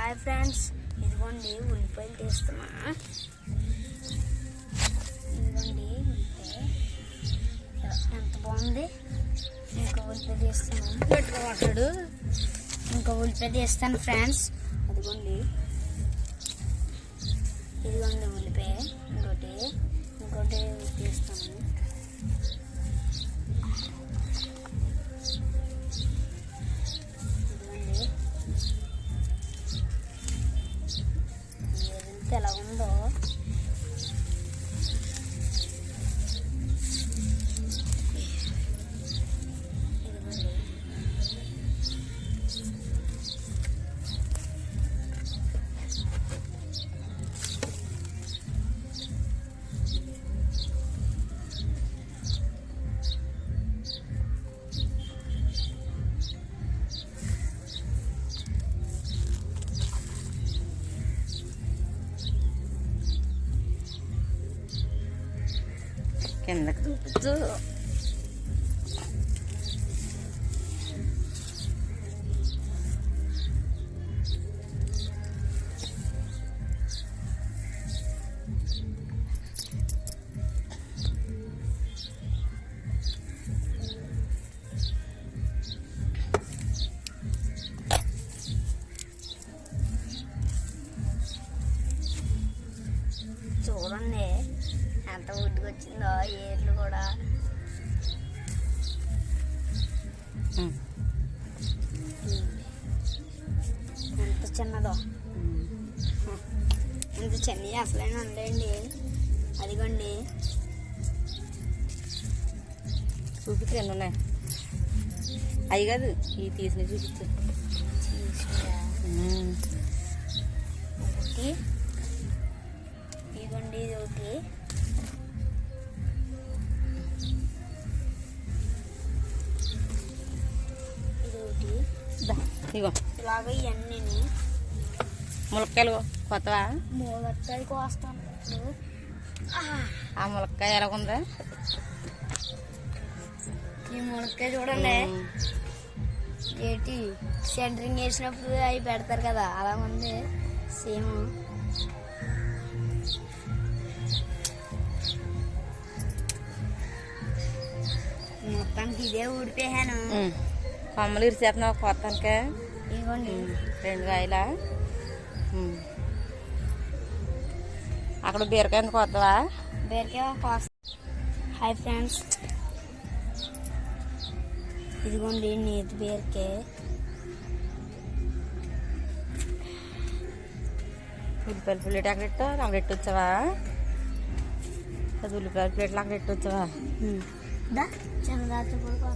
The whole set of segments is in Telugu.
హాయ్ ఫ్రెండ్స్ ఇదిగోండి ఉల్లిపాయలు తీస్తున్నా. ఇదిగోండి ఎంత బాగుంది? ఇంకా ఉల్లిపాయ తీస్తున్నాను. పెట్టుకోమంటాడు ఇంకా ఉల్లిపాయ తీస్తాను ఫ్రెండ్స్ అదిగోండి ఇదిగోండి ఉల్లిపాయ. ఇంకోటి. ఇంకోటి తీస్తాను. ఎంత けんだけどずーそうだね。ఎంత ఉడ్డుకు వచ్చిందో ఏర్లు కూడా. ఎంత చిన్నదో. ఎంత చిన్నవి అసలైన ఉండేయండి అదిగోండి. చూపించు ఎన్ని ఉన్నాయి? అవి కాదు ఈ తీసిన చూపించు. ఒకటి. ఇదిగోండి ఇది ఒకటి. ఇగో. ఇలాగ ఇవన్నీ ములక్కాయలు కొత్తవా? మూలొత్తాయి కోస్తాను ఇప్పుడు ఆ ములక్కాయ ఎలాగుందా? ఈ మునక్కాయ చూడండి. ఏంటి? సెంటరింగ్ వేసినప్పుడు అవి పెడతారు కదా అలా ఉంది. సేమ్. మొత్తానికి ఇదే ఊడిపోయాను. కొమ్మలు ఇరిచేస్తున్నావు కొత్తానికే ఇదిగోండి. రెండు కాయలా. అక్కడ బీరకాయ కొత్తవా బీరకాయ హాయ్ ఫ్రెండ్స్. ఇదిగోండి నేతి బీరకాయ. ఉల్లిపాయల ప్లేట్ అక్కడ పెట్టు అక్కడ పెట్టు వచ్చావా? అది ఉల్లిపాయల ప్లేట్లు అక్కడ పెట్టు వచ్చావా? దా చిన్నదాత కూడా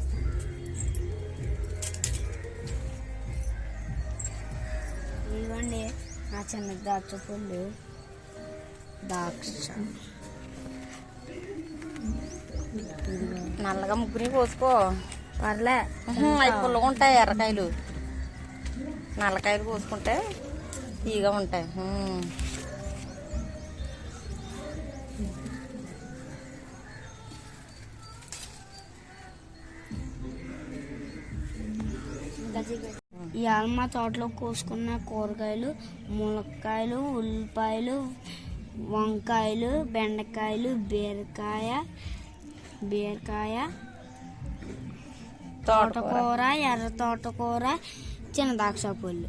ఇదిగోండి నా చిన్న దాచ పళ్ళు దాక్ష నల్లగా ముగ్గురి పోసుకో పర్లే. అవి పుల్లగా ఉంటాయి ఎర్రకాయలు. నల్లకాయలు పోసుకుంటే తీగా ఉంటాయి. ఇవాళ మా తోటలో కోసుకున్న కూరగాయలు ములక్కాయలు ఉల్లిపాయలు వంకాయలు బెండకాయలు బీరకాయ బీరకాయ తోటకూర. ఎర్ర తోటకూర చిన్న ద్రాక్ష పళ్ళు